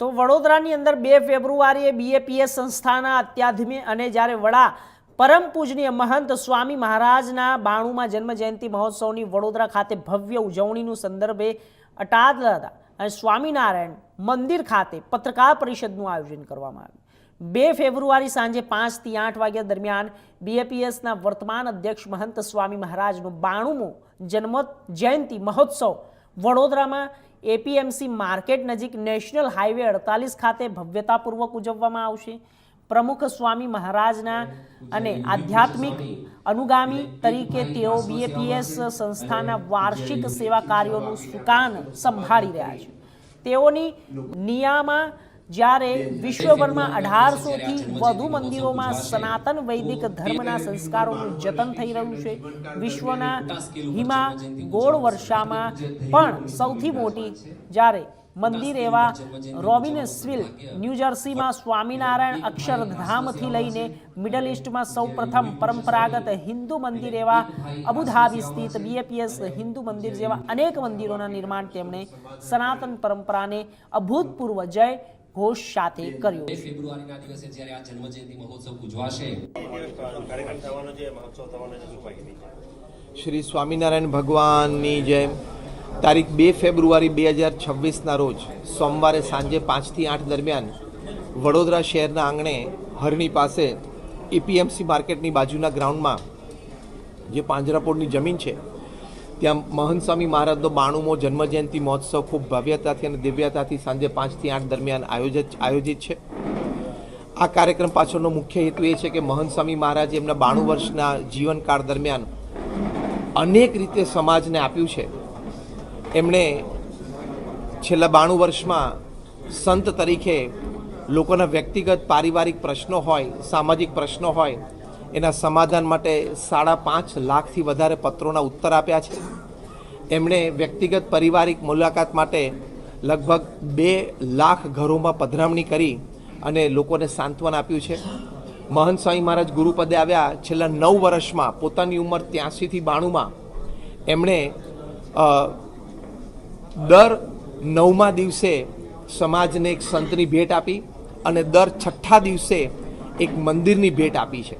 તો વડોદરાની અંદર બે ફેબ્રુઆરીએ બીએપીએસ સંસ્થાના અત્યાધમી અને જ્યારે વડા પરમ પૂજનીય મહંત સ્વામી મહારાજના બાણુમાં જન્મ જયંતિ મહોત્સવની વડોદરા ખાતે ભવ્ય ઉજવણીનું સંદર્ભે અટાદલા હતા અને સ્વામિનારાયણ મંદિર ખાતે પત્રકાર પરિષદનું આયોજન કરવામાં આવ્યું. બે ફેબ્રુઆરી સાંજે પાંચથી આઠ વાગ્યા દરમિયાન બીએપીએસના વર્તમાન અધ્યક્ષ મહંત સ્વામી મહારાજનો બાણુમો જન્મ જયંતિ મહોત્સવ વડોદરામાં એપીએમસી માર્કેટ નજીક નેશનલ હાઈવે અડતાલીસ ખાતે ભવ્યતાપૂર્વક ઉજવવામાં આવશે. પ્રમુખ સ્વામી મહારાજના અને આધ્યાત્મિક અનુગામી તરીકે તેઓ બીએપીએસ સંસ્થાના વાર્ષિક સેવા કાર્યોનું સુકાન સંભાળી રહ્યા છે. તેઓની નિયામાં જ્યારે વિશ્વભરમાં અઢારસોથી વધુ મંદિરોમાં સનાતન વૈદિક ધર્મના સંસ્કારોનું જતન થઈ રહ્યું છે. વિશ્વના હિમા ગોળ વર્ષામાં પણ સૌથી મોટી જ્યારે મંદિર એવા રોબિનસવિલ ન્યૂજર્સીમાં સ્વામિનારાયણ અક્ષરધામથી લઈને મિડલ ઇસ્ટમાં સૌપ્રથમ પરંપરાગત હિન્દુ મંદિર એવા અબુધાબી સ્થિત બીએપીએસ હિન્દુ મંદિર જેવા અનેક મંદિરોના નિર્માણ તેમણે સનાતન પરંપરાને અભૂતપૂર્વ જય ઘોષ સાથે કર્યો બે ફેબ્રુઆરીના દિવસે જ્યારે આ જન્મજયંતિ મહોત્સવ ઉજવાશે શ્રી સ્વામિનારાયણ ભગવાનની જય તારીખ બે ફેબ્રુઆરી બે હજાર છવ્વીસના રોજ સોમવારે સાંજે પાંચથી આઠ દરમિયાન વડોદરા શહેરના આંગણે હરણી પાસે એપીએમસી માર્કેટની બાજુના ગ્રાઉન્ડમાં જે પાંજરાપોળની જમીન છે ત્યાં મહંત સ્વામી મહારાજનો બાણુમો જન્મજયંતિ મહોત્સવ ખૂબ ભવ્યતાથી અને દિવ્યતાથી સાંજે પાંચથી આઠ દરમિયાન આયોજિત આયોજિત છે. આ કાર્યક્રમ પાછળનો મુખ્ય હેતુ એ છે કે મહંત સ્વામી મહારાજે એમના બાણું વર્ષના જીવનકાળ દરમિયાન અનેક રીતે સમાજને આપ્યું છે. એમણે છેલ્લા બાણું વર્ષમાં સંત તરીકે લોકોના વ્યક્તિગત, પારિવારિક પ્રશ્નો હોય, સામાજિક પ્રશ્નો હોય એના સમાધાન માટે સાડા પાંચ લાખથી વધારે પત્રોના ઉત્તર આપ્યા છે. એમણે વ્યક્તિગત પારિવારિક મુલાકાત માટે લગભગ બે લાખ ઘરોમાં પધરામણી કરી અને લોકોને સાંત્વન આપ્યું છે. મહંત સ્વામી મહારાજ ગુરુપદે આવ્યા છેલ્લા નવ વર્ષમાં, પોતાની ઉંમર ત્યાંસીથી બાણુંમાં. એમણે દર નવમા દિવસે સમાજને એક સંતની ભેટ આપી અને દર છઠ્ઠા દિવસે એક મંદિરની ભેટ આપી છે.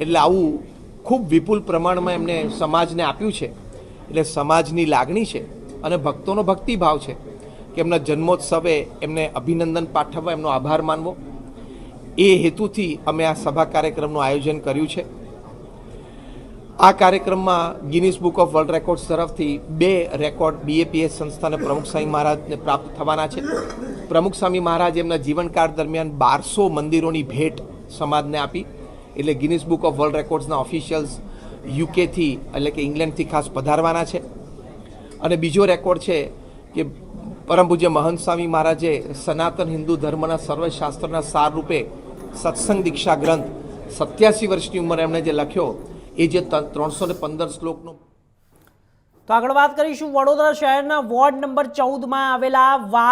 એટલે આવું ખૂબ વિપુલ પ્રમાણમાં એમને સમાજને આપ્યું છે. એટલે સમાજની લાગણી છે અને ભક્તોનો ભક્તિભાવ છે કે એમના જન્મોત્સવે એમને અભિનંદન પાઠવવા એમનો આભાર માનવો. એ હેતુથી અમે આ સભા કાર્યક્રમનું આયોજન કર્યું છે. આ કાર્યક્રમમાં Guinness Book of World Records તરફથી બે રેકોર્ડ બીએપીએસ સંસ્થાને પ્રમુખ સ્વામી મહારાજને પ્રાપ્ત થવાના છે. પ્રમુખ સ્વામી મહારાજ એમના જીવનકાળ દરમિયાન બારસો મંદિરોની ભેટ સમાજને આપી. એટલે ગિનિસ બુક ઓફ વર્લ્ડ રેકોર્ડ્સના ઓફિશિયલ્સ યુકેથી એટલે કે ઇંગ્લેન્ડથી ખાસ પધારવાના છે. અને બીજો રેકોર્ડ છે કે પરમ પૂજ્ય મહંત સ્વામી મહારાજે સનાતન હિન્દુ ધર્મના સર્વશાસ્ત્રના સાર રૂપે સત્સંગ દીક્ષા ગ્રંથ સત્યાસી વર્ષની ઉંમરે એમણે જે લખ્યો, એ જે ત્રણસો ને પંદર શ્લોકનો તો આગળ વાત કરીશું વડોદરા શહેરના વોર્ડ નંબર ચૌદમાં આવેલા વાડ